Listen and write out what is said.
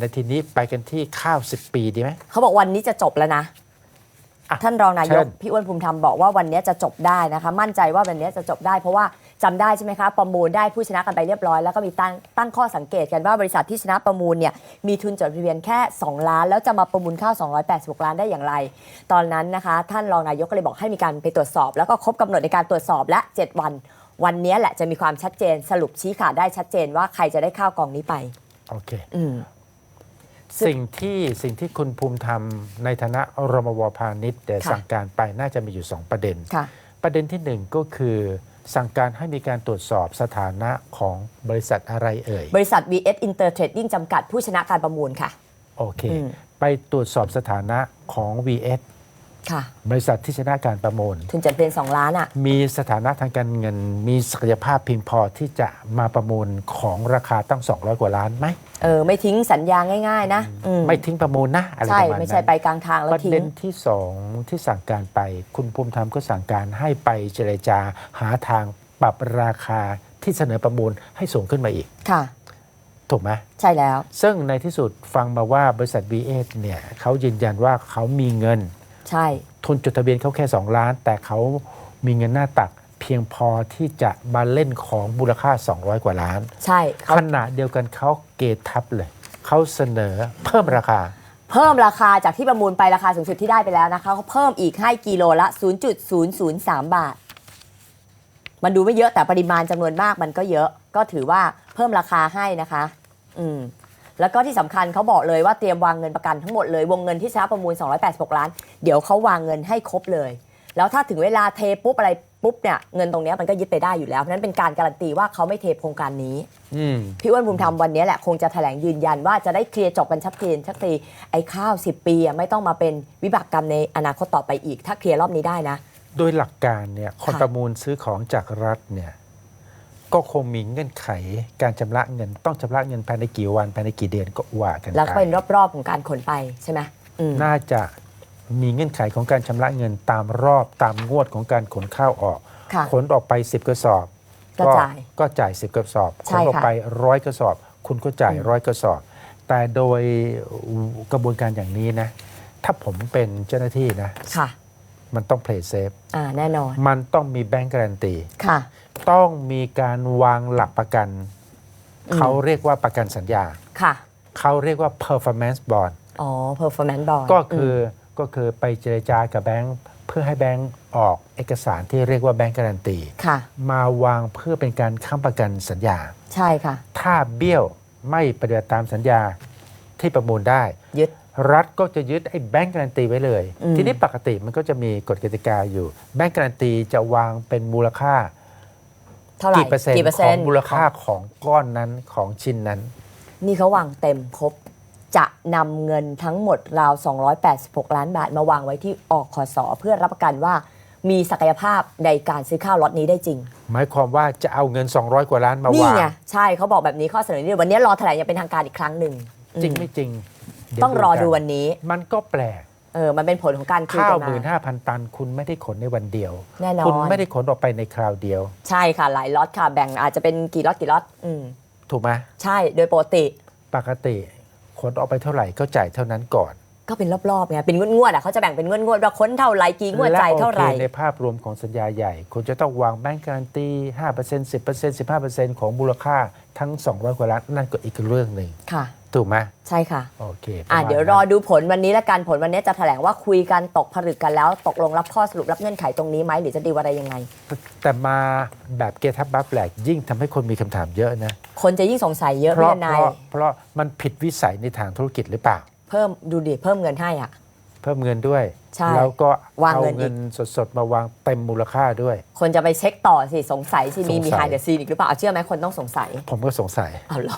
ในทีนี้ไปกันที่ข้าว 10 ปีดีไหม เขาบอกวันนี้จะจบแล้วนะ อะท่านรองนายเชิกญพี่อ้วนภูมิธรรมบอกว่าวันนี้จะจบได้นะคะ มั่นใจว่าวันนี้จะจบได้เพราะว่าจำได้ใช่ไหมคะประมูลได้ผู้ชนะกันไปเรียบร้อยแล้วก็มีตั้งตั้งข้อสังเกตกันว่าบริษัทที่ชนะประมูลเนี่ยมีทุนจดทะเบียนแค่ 2 ล้าน แล้วจะมาประมูลข้าว 286 ล้านได้อย่างไร ตอนนั้นนะคะ ท่านรองนายกก็เลยบอกให้มีการไปตรวจสอบ แล้วก็ครบกำหนดในการตรวจสอบและ7วัน วันนี้แหละจะมีความชัดเจนสรุปชี้ขาดได้ชัดเจนว่าใครจะได้ข้าวกองนี้ไป โอเค อืม สิ่งที่สิ่งที่คุณภูมิธรรมในฐานะรมวพาณิชย์แต่ค่ะสั่งการไปน่าจะมีอยู่ 2 ประเด็นค่ะประเด็นที่หนึ่งก็คือสั่งการให้มีการตรวจสอบสถานะของบริษัทอะไรเอ่ย บริษัท VS Inter Trading จำกัดผู้ชนะการประมูลค่ะ โอเคอืมไปตรวจสอบสถานะของ VS ค่ะ บริษัทที่ชนะการประมูล ทุนจดทะเบียน2ล้านอะ มีสถานะทางการเงิน มีศักยภาพเพียงพอที่จะมาประมูลของราคาตั้ง 200 กว่าล้านไหมเออ ไม่ทิ้งสัญญาง่าย ๆ นะอืมไม่ทิ้งประมูลนะอะไรใช่ประมาณไม่ใช่นั้นไปกลางทางแล้ปวระทิ้เด็นงที่สองที่สั่งการไป คุณภูมิธรรมก็สั่งการให้ไปเจรจาหาทางปรับราคาที่เสนอประมูลให้สูงขึ้นมาอีก ค่ะ ถูกไหมใช่แล้ว ซึ่งในที่สุดฟังมาว่าบริษัท b ีเนี่ยเขายืนยันว่าเขามีเงิน ใช่ ทุนจดทะเบียนเขาแค่ 2 ล้าน แต่เขามีเงินหน้าตักเพียงพอที่จะมาเล่นของมูลค่า 200 กว่าล้าน ใช่เขาขณะเดียวกันเขาเกทับเลยเขาเสนอเพิ่มราคา เพิ่มราคาจากที่ประมูลไปราคาสูงสุดที่ได้ไปแล้วนะคะเขาเพิ่มอีกให้กิโลละ 0.003 บาท มันดูไม่เยอะแต่ปริมาณจำนวนมากมันก็เยอะ ก็ถือว่าเพิ่มราคาให้นะคะ อืม แล้วก็ที่สำคัญเขาบอกเลยว่าเตรียมวางเงินประกันทั้งหมดเลยวงเงินที่ชนะประมูล 286 ล้าน เดี๋ยวเขาวางเงินให้ครบเลย แล้วถ้าถึงเวลาเทปุ๊บอะไรปุ๊บเนี่ยเงินตรงเนี้ยมันก็ยึดไปได้อยู่แล้วเพราะฉะนั้นเป็นการการันตีว่าเขาไม่เทโครงการนี้ อืม พี่อ้วนภูมิธรรมวันนี้แหละคงจะแถลงยืนยันว่าจะได้เคลียร์จบกันชัดเจนชัดเจนไอ้ข้าว 10 ปีอะไม่ต้องมาเป็นวิบากกรรมในอนาคตต่อไปอีก ถ้าเคลียร์รอบนี้ได้นะ โดยหลักการเนี่ยคนค่ะประมูลซื้อของจากรัฐเนี่ย ก็คงมีเงื่อนไขการชำระเงินต้องชำระเงินภายในกี่วันภายในกี่เดือนก็ว่ากันแล้วก็ไปเป็นรอบๆของการขนไปใช่ไหมอืมน่าจะมีเงื่อนไขของการชำระเงินตามรอบตามงวดของการขนข้าวออกค่ะขนออกไป 10 กระสอบ ก็จ่ายก็จ่าย 10 กระสอบใช่ขนออกค่ะไปร้อยกระสอบ คุณก็จ่ายอืมร้อยกระสอบ แต่โดยกระบวนการอย่างนี้นะ ถ้าผมเป็นเจ้าหน้าที่นะค่ะมันต้อง play safe อ่าแน่นอน มันต้องมีแบงก์การันตีค่ะ ต้องมีการวางหลักประกันอืมเขาเรียกว่าประกันสัญญา ค่ะ เขาเรียกว่า performance bond อ๋อ performance bond ก็คืออก็คือไปเจรจากับแบงก์เพื่อให้แบงก์ออกเอกสารที่เรียกว่าแบงก์การันตี ค่ะ มาวางเพื่อเป็นการค้ำประกันสัญญา ใช่ค่ะ ถ้าเบี้ยวไม่ปฏิบัติตามสัญญาที่ประมูลได้ ยึด รัฐก็จะยึดไอ้แบงก์การันตีไว้เลย อืม ทีนี้ปกติมันก็จะมีกฎกติกาอยู่ แบงก์การันตีจะวางเป็นมูลค่า เท่าไหร่กี่เปอร์เซ็นต์ของมูลค่าของก้อนนั้นของชิ้นนั้น นี่เขาวางเต็มครบจะนำเงินทั้งหมดราว 286 ล้านบาทมาวางไว้ที่อคสเพื่อรับประกันว่ามีศักยภาพในการซื้อข้าวล็อตนี้ได้จริง หมายความว่าจะเอาเงิน 200 กว่าล้านมานี่วางไงใช่เขาบอกแบบนี้ข้อเสนอนี้วันนี้รอแถลงอย่างเป็นทางการอีกครั้งหนึ่งจริงอืมไม่จริงเยวต้องรอดูกัวันนี้ มันก็แปลกเออมันเป็นผลของการคุยข้ากัวนหมื่นมาห้าพันตัน คุณไม่ได้ขนในวันเดียว แน่นอนคุณไม่ได้ขนออกไปในคราวเดียว ใช่ค่ะ หลายล็อตค่ะ แบ่งอาจจะเป็นกี่ล็อตกี่ล็อตอืมถูกไหมใช่โดยปกติปกติขนออกไปเท่าไหร่ก็จ่ายเท่านั้นก่อนก็เป็นรอบๆไงเป็นงวดๆอะเขาจะแบ่งเป็นงวดๆว่าค้นเท่าไหร่กี่งวดจ่ายเท่าไหร่ และโอคในภาพรวมของสัญญาใหญ่ คุณจะต้องวางแบงก์การันตี 5% 10% 15%ของมูลค่าทั้ง 200กว่าล้านนั่นก็อีกเรื่องหนึ่ง ค่ะ ถูกไหมใช่ค่ะโอเคอะประมาณเดี๋ยวรอดูผลวันนี้ละกันผลวันนี้จะแถลงว่าคุยกันตกผลึกกันแล้ว ตกลงรับข้อสรุปรับเงื่อนไขตรงนี้ไหมหรือจะดีลอะไรยังไง แต่มาแบบเกทับบัฟแหลกยิ่งทำให้คนมีคำถามเยอะนะ คนจะยิ่งสงสัยเยอะเพพี่ราะนเพายราะเพราะมันผิดวิสัยในทางธุรกิจหรือเปล่า เพิ่มดูดิเพิ่มเงินให้อะเพิ่มเงินด้วยใช่แล้วก็วางเอาเงินอีกเงินสดๆ มาวางเต็มมูลค่าด้วย คนจะไปเช็คต่อสิ สงสัยสิมีสงสัยมีไฮเดอร์ซีนอีกหรือเปล่าเอาเชื่อไหมคนต้องสงสัย ผมก็สงสัยเอาเหรอ